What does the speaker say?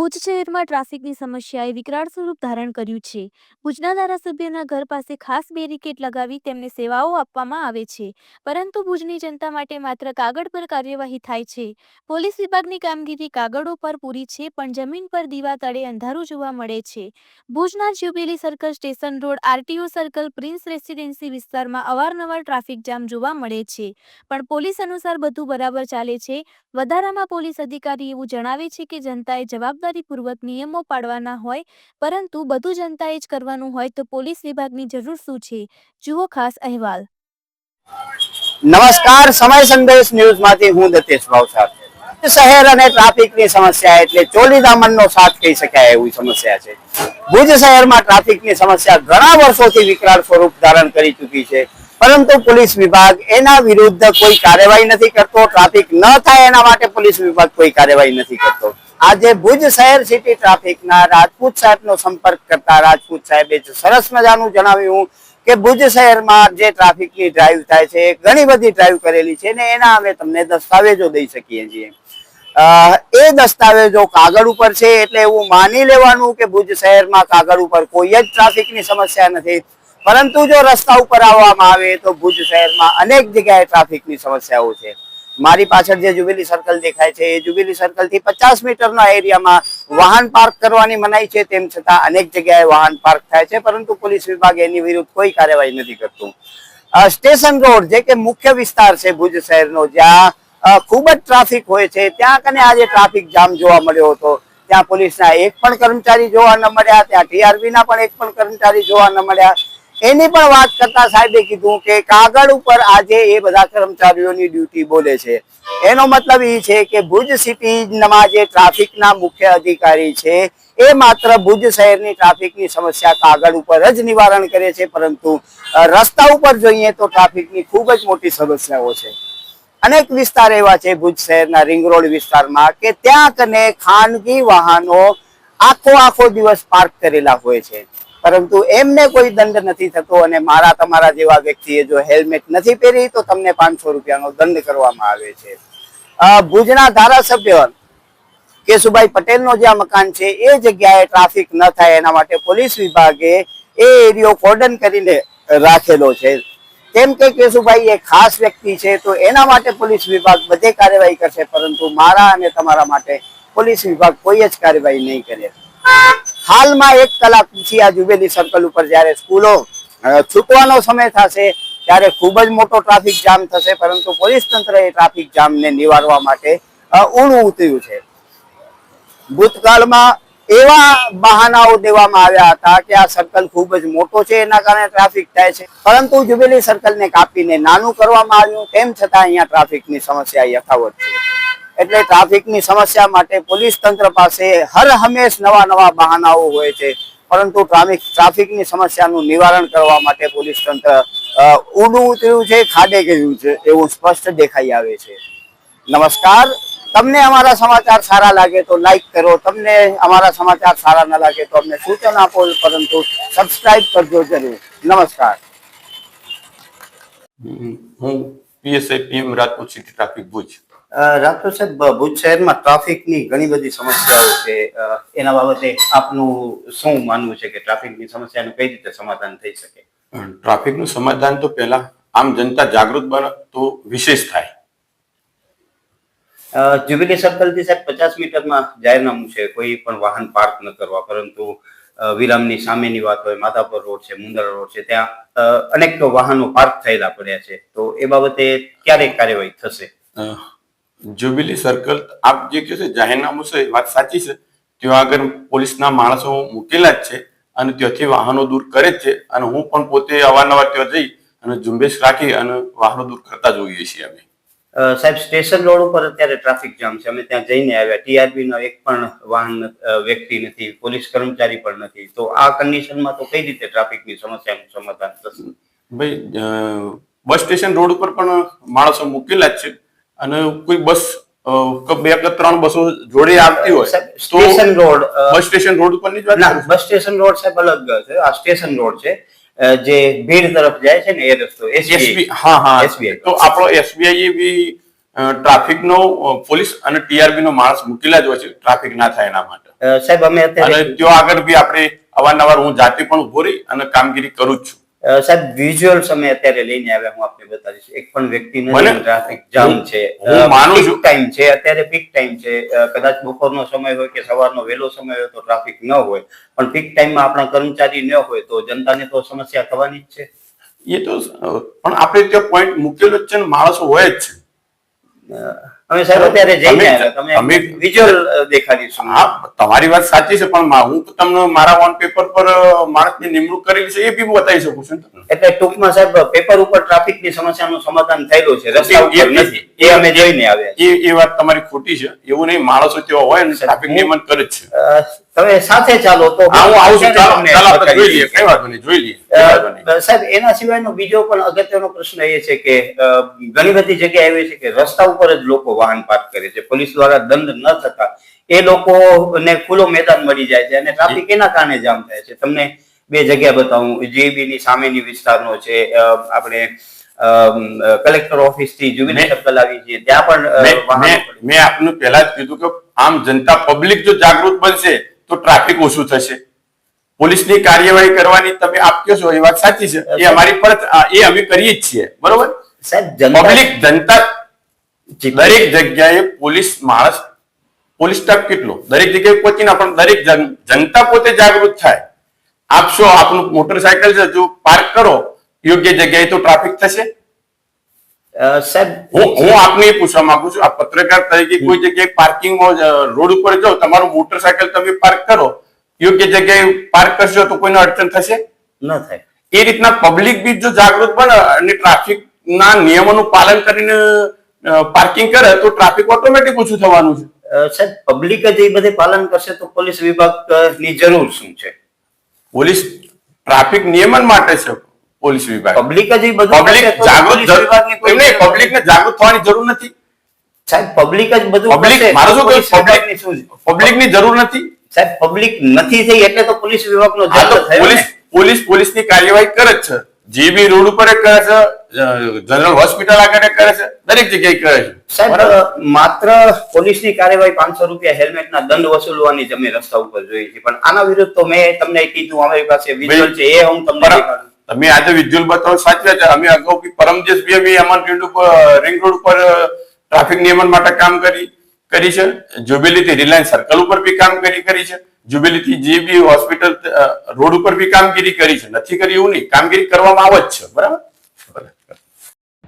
ભુજ શહેરમાં ટ્રાફિકની સમસ્યાએ વિકરાળ સ્વરૂપ ધારણ કર્યું છે. ભુજના ધારાસભ્યના ઘર પાસે ખાસ બેરિકેડ લગાવી તેમને સેવાઓ આપવામાં આવે છે. પરંતુ ભુજની જનતા માટે માત્ર કાગળ પર કાર્યવાહી થાય છે. પોલીસ વિભાગની કામગીરી કાગળો પર પૂરી છે, પણ જમીન પર દીવા તળે અંધારું જોવા મળે છે. ભુજના jubilee circle station road RTO circle, prince residency વિસ્તારમાં અવારનવાર ટ્રાફિક જામ જોવા મળે છે. પણ પોલીસ અનુસાર બધું બરાબર ચાલે છે. વધારામાં પોલીસ અધિકારી એવું જણાવે છે કે જનતાએ જવાબદારીપૂર્વક નિયમો પાડવાના હોય, પરંતુ બધું જનતાએ જ કરવાનું હોય તો પોલીસ વિભાગની જરૂર શું છે? જુઓ ખાસ અહેવાલ. નમસ્કાર, સમય સંદેશ ન્યૂઝમાંથી હું દતેશ ભાવસાર. શહેર અને ટ્રાફિકની સમસ્યા એટલે ચોલી દામનનો સાથ કહી શકાય એવી સમસ્યા છે. ભુજ શહેરમાં ટ્રાફિકની સમસ્યા ઘણા વર્ષોથી વિકરાળ સ્વરૂપ ધારણ કરી ચૂકી છે. પરંતુ પોલીસ વિભાગ એના વિરુદ્ધ કોઈ કાર્યવાહી નથી કરતો, ટ્રાફિક ન થાય એના માટે પોલીસ વિભાગ કોઈ કાર્યવાહી નથી કરતો. આજે ભુજ શહેર સિટી ટ્રાફિકના રાજપૂત સાહેબનો સંપર્ક કરતા રાજપૂત સાહેબે સરસ મજાનું જણાવ્યું કે ભુજ શહેરમાં જે ટ્રાફિકની ડ્રાઈવ થાય છે, ઘણી બધી ડ્રાઈવ કરેલી છે ને એના અમે તમને દસ્તાવેજો દઈ શકીએ છીએ. એ દસ્તાવેજો કાગળ ઉપર છે એટલે એવું માની લેવાનું કે ભુજ શહેરમાં કાગળ ઉપર કોઈ જ ટ્રાફિકની સમસ્યા નથી. પરંતુ જો રસ્તા ઉપર આવવામાં આવે તો ભુજ શહેરમાં અનેક જગ્યાએ ટ્રાફિકની સમસ્યાઓ છે. મારી પાછળ જે જુબિલી સર્કલ દેખાય છે, એ જુબિલી સર્કલથી પચાસ મીટરના એરિયામાં વાહન પાર્ક કરવાની મનાઈ છે, તેમ છતાં અનેક જગ્યાએ વાહન પાર્ક થાય છે, પરંતુ પોલીસ વિભાગ એની વિરુદ્ધ કોઈ કાર્યવાહી નથી કરતું. સ્ટેશન રોડ, જે કે મુખ્ય વિસ્તાર છે ભુજ શહેરનો, જ્યાં ખૂબ જ ટ્રાફિક હોય છે, ત્યાં કને આજે ટ્રાફિક જામ જોવા મળ્યો હતો. ત્યાં પોલીસના એક પણ કર્મચારી જોવા ન મળ્યા, ત્યાં ટીઆરબી ના પણ એક પણ કર્મચારી જોવા ન મળ્યા. એની પણ વાત કરતા સાહેબે કીધું કે કાગળ ઉપર આજે એ બધા કર્મચારીઓની ડ્યુટી બોલે છે. એનો મતલબ એ છે કે ભુજ સિટીમાં જે ટ્રાફિકના મુખ્ય અધિકારી છે, એ માત્ર ભુજ શહેરની ટ્રાફિકની સમસ્યા કાગળ ઉપર જ નિવારણ કરે છે, પરંતુ રસ્તા ઉપર જોઈએ તો ટ્રાફિકની ખૂબ જ મોટી સમસ્યાઓ છે. અનેક વિસ્તાર એવા છે ભુજ શહેરના રિંગ રોડ વિસ્તારમાં કે ત્યાં કને ખાનગી વાહનો આખો આખો દિવસ પાર્ક કરેલા હોય છે. પરંતુ એમને કોઈ દંડ નથી થતો અને મારા તમારા જેવા વ્યક્તિએ જો હેલ્મેટ નથી પહેરી, તો તમને પાંચસો રૂપિયાનો દંડ કરવામાં આવે છે. ભુજના ધારાસભ્ય કેશુભાઈ પટેલનો જ્યાં મકાન છે, એ જગ્યાએ ટ્રાફિક ન થાય એના માટે પોલીસ વિભાગે એ એરિયો કોર્ડન કરીને રાખેલો છે. કેમ કે કેશુભાઈ એ ખાસ વ્યક્તિ છે, તો એના માટે પોલીસ વિભાગ બધે કાર્યવાહી કરશે, પરંતુ મારા અને તમારા માટે પોલીસ વિભાગ કોઈ જ કાર્યવાહી નહીં કરે. હાલમાં એક કલાક પછી આ જુબેલી સર્કલ ઉપર જ્યારે સ્કૂલો છૂટવાનો સમય થશે, ત્યારે ખૂબ જ મોટો ટ્રાફિક જામ થશે, પરંતુ પોલીસ તંત્ર એ ટ્રાફિક જામને નિવારવા માટે ઊણું ઉતર્યું છે. ભૂતકાળમાં એવા બહાનાઓ દેવામાં આવ્યા હતા કે આ સર્કલ ખૂબ જ મોટો છે, એના કારણે ટ્રાફિક થાય છે. પરંતુ જુબેલી સર્કલને કાપીને નાનું કરવામાં આવ્યું, તેમ છતાં અહીંયા ટ્રાફિકની સમસ્યા યથાવત છે. એટલે ટ્રાફિકની સમસ્યા માટે પોલીસ તંત્ર પાસે હર હંમેશ નવા નવા બહાનાઓ હોય છે. પરંતુ ટ્રાફિક, ટ્રાફિકની સમસ્યાનું નિવારણ કરવા માટે પોલીસ તંત્ર ઊંડું ઉતર્યું છે, ખાડે ગયું છે એવું સ્પષ્ટ દેખાઈ આવે છે. નમસ્કાર. તમને અમારા સમાચાર સારા લાગે તો લાઈક કરો. તમને અમારા સમાચાર સારા ન લાગે તો અમને સૂચન આપો, પરંતુ સબસ્ક્રાઇબ કરજો જરૂર. નમસ્કાર. હું PSI PM Rajkot city traffic Bhuj. Rathod સાહેબ ભુજ શહેરમાં ટ્રાફિકની ઘણી બધી સમસ્યાઓ છે. એના બાબતે આપનું શું માનવું છે કે ટ્રાફિકની સમસ્યાનું કઈ રીતે સમાધાન થઈ શકે? ટ્રાફિકનું સમાધાન તો પહેલા આમ જનતા જાગૃત બને તો વિશેષ થાય. જ્યુબિલી સર્કલથી સાહેબ પચાસ મીટરમાં જાહેરનામું છે. કોઈ પણ વાહન પાર્ક ન કરવા પરંતુ વિરામની સામેની વાત હોય માધાપર રોડ છે મુંદરા રોડ છે ત્યાં અનેક વાહનો પાર્ક થયેલા પડ્યા છે. તો એ બાબતે ક્યારે કાર્યવાહી થશે? જ્યુબિલી સર્કલ આપ જે કહો છો જાહેરનામું છે વાત સાચી છે. ત્યાં આગળ પોલીસના માણસો મૂકેલા જ છે અને ત્યાંથી વાહનો દૂર કરે જ છે. અને હું પણ પોતે અવારનવાર ત્યાં જઈ અને ઝુંબેશ રાખી અને વાહનો દૂર કરતા જોઈએ છીએ અમે. સાહેબ સ્ટેશન રોડ ઉપર અત્યારે ટ્રાફિક જામ છે. અમે ત્યાં જઈને આવ્યા. ટીઆરબી નો એક પણ વાહન વ્યક્તિ નથી પોલીસ કર્મચારી પણ નથી. તો આ કન્ડિશનમાં તો કઈ રીતે ટ્રાફિકની સમસ્યાનું સમાધાન થશે? ભાઈ બસ સ્ટેશન રોડ ઉપર પણ માણસો મૂકેલા જ છે. અને કોઈ બસ બે કે ત્રણ બસો જોડે આવતી હોય તો station road bus station road ઉપરની ના બસ સ્ટેશન રોડ સાહેબ અલગ છે. આ સ્ટેશન રોડ છે જે ભીડ તરફ જાય છે ને એ રસ્તો એસબી હા હા. એસબીઆઈ તો આપણો એસબીઆઈ બી ટ્રાફિક નો પોલીસ અને ટીઆરબી નો માણસ મૂકેલા જ હોય છે ટ્રાફિક ના થાય એના માટે. સાહેબ અમે અત્યારે ત્યાં આગળ બી આપણે અવારનવાર હું જાતે પણ ઊભો રહી અને કામગીરી કરું જ છું. સાહેબ વિઝ્યુઅલ્સ અમે અત્યારે લઈને આવ્યા હું આપને બતાવીશ. એક પણ વ્યક્તિ ટ્રાફિક જામ છે. માનું છું. ટાઈમ છે અત્યારે પીક ટાઈમ છે. કદાચ બપોરનો સમય હોય કે સવારનો વહેલો સમય હોય તો ટ્રાફિક ન હોય. પણ પીક ટાઈમમાં આપણા કર્મચારી ન હોય તો જનતાને તો સમસ્યા થવાની જ છે. એ તો પણ આપણે ત્યાં પોઈન્ટ મૂકેલો જ છે ને માણસો હોય જ છે. અમે સાહેબ અત્યારે જઈને તમે વિઝ્યુઅલ દેખાડીશું હા તમારી વાત સાચી છે પણ હું તો તમને મારા ઓન પેપર પર માણસ માણસની નિમણૂક કરેલી છે એ બી બતાવી શકું છું એટલે ટૂંકમાં સાહેબ પેપર ઉપર ટ્રાફિકની સમસ્યાનું સમાધાન થયેલું છે રસ્તા ઉપર એ- એ- નથી. એ અમે જોઈને આવ્યા એ એ વાત તમારી ખોટી છે. એવું નહીં માણસો તેવા હોય ને ટ્રાફિક નિયમન કરે છે. તમે સાથે ચાલો તો હું આવું છું. ચાલો તમને ચાલો આપણે જોઈ લઈએ. કઈ વાંધો નહીં જોઈ લઈએ. સાહેબ એના સિવાયનો બીજો પણ અગત્યનો પ્રશ્ન એ છે કે ઘણી બધી જગ્યાએ એવી છે કે રસ્તા ઉપર જ લોકો વાહન પાર્ક કરે છે. પોલીસ દ્વારા દંડ ન થતા એ લોકોને ખુલ્લો મેદાન મળી જાય છે અને ટ્રાફિક એના કારણે જામ થાય છે. તમને બે જગ્યા બતાવું. જીબી ની સામેની વિસ્તારનો છે આપણે કલેક્ટર ઓફિસથી જુબિલી સર્કલ આવી છે. ત્યાં પણ. મેં આપને પહેલા જ કીધું કે આમ જનતા પબ્લિક જો જાગૃત બનશે તો ટ્રાફિક ઓછું થશે. પોલીસની કાર્યવાહી કરવાની તમે આપ કહો છો એ વાત સાચી છે. એ અમારી પર એ અમે કરીએ જ છીએ. બરોબર? સાહેબ પબ્લિક જનતા દરેક જગ્યાએ પોલીસ માણસ પોલીસ સ્ટાફ કેટલો? દરેક જગ્યાએ પહોંચી ના પણ દરેક જનતા પોતે જાગૃત થાય. આપશો આપનું મોટરસાયકલ છે જો પાર્ક કરો યોગ્ય જગ્યાએ તો ટ્રાફિક થશે. સાહેબ હું હું આપને એ પૂછવા માંગુ છું આ પત્રકાર તરીકે કોઈ જગ્યાએ પાર્કિંગમાં રોડ ઉપર જાઓ તમારું મોટરસાયકલ તમે પાર્ક કરો યોગ્ય જગ્યાએ પાર્ક કરશો તો કોઈને અડચણ થશે? ન થાય. એ રીતના પબ્લિક બી જો જાગૃત બને અને ટ્રાફિક ના નિયમોનું પાલન કરીને પાર્કિંગ કરે તો ટ્રાફિક ઓટોમેટિક ઓછું થવાનું છે. સાહેબ પબ્લિક જ એ બધે પાલન કરશે તો પોલીસ વિભાગની જરૂર શું છે? પોલીસ ટ્રાફિક નિયમન માટે છે. પોલીસ વિભાગ. પબ્લિક જ બધું પબ્લિક જાગૃત પોલીસ એમને પબ્લિક ને જાગૃત થવાની જરૂર નથી. સાહેબ પબ્લિક જ બધું પબ્લિક મારો શું કહ્યું પબ્લિકની શું પબ્લિકની જરૂર નથી. સાહેબ પબ્લિક નથી થઈ એટલે તો પોલીસ વિભાગ નો જન્મ પોલીસ પોલીસની કાર્યવાહી કરે છે. જે બી રોડ ઉપર કરે છે જનરલ હોસ્પિટલ આગળ કરે છે દરેક જગ્યાએ કરે છે. સાહેબ માત્ર પોલીસની કાર્યવાહી પાંચસો રૂપિયા હેલ્મેટના દંડ વસૂલવાની જમીન રસ્તા ઉપર જોઈ છે પણ આના વિરુદ્ધ તો મેં તમને કીધું અમારી પાસે વિઝ્યુઅલ છે એ હું તમને. તમે આજે વિઝ્યુઅલ બતાવો, સાચી વાત છે. અમે અગાઉ પરમ દિવસ બી અમે રિંગ રોડ ઉપર ટ્રાફિક નિયમન માટે કામ કરી કરી છે. જ્યુબિલી થી રિલાયન્સ સર્કલ ઉપર બી કામ કરી કરી છે. જ્યુબિલી થી જે બી હોસ્પિટલ રોડ ઉપર બી કામગીરી કરી છે. નથી કરી એવું નહીં. કામગીરી કરવામાં આવે જ છે. બરાબર?